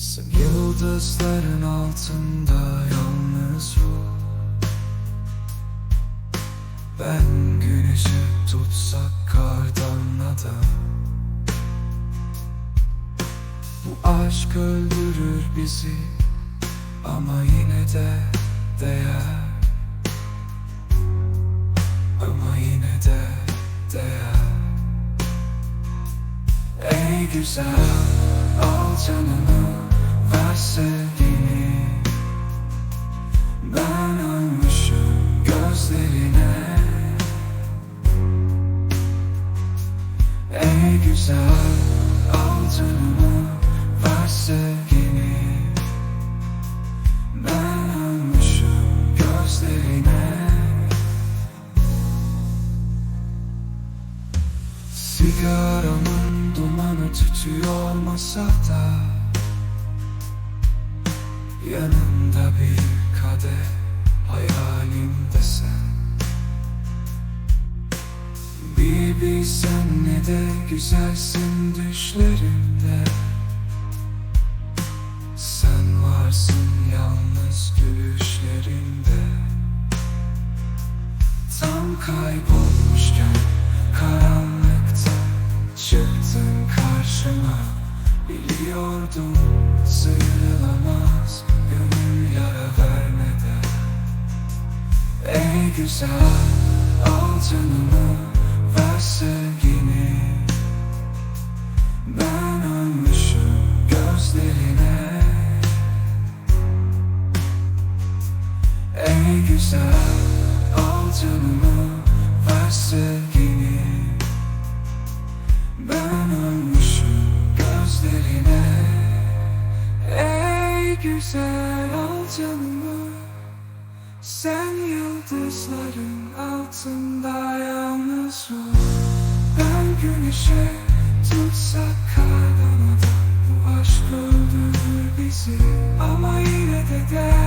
Yıldızların altında yalnız Ben güneşi tutsak kardan adam Bu aşk öldürür bizi Ama yine de değer. Ama yine de değer. Ey güzel al canını ver sevgini Ben ölmüşüm gözlerine Ey güzel al canını ver sevgini Ben gözlerine Sigaramın dumanı tütüyor masada Yanımda bir kadeh hayalimde sen Bir bilsen ne de güzelsin düşlerimde. Sen varsın yalnız gülüşlerimde. Tam kaybolmuşken karanlıkta çıktın karşıma. Biliyordum sıyrılamaz gönül yara vermeden. Ey güzel al canımı ver sevgini. Ben ölmüşüm gözlerine. Ey güzel al güzel al canımı. Sen yıldızların altında yalnız ol Ben güneşe tutsak kardan Bu aşk öldürür bizi. Ama yine de gel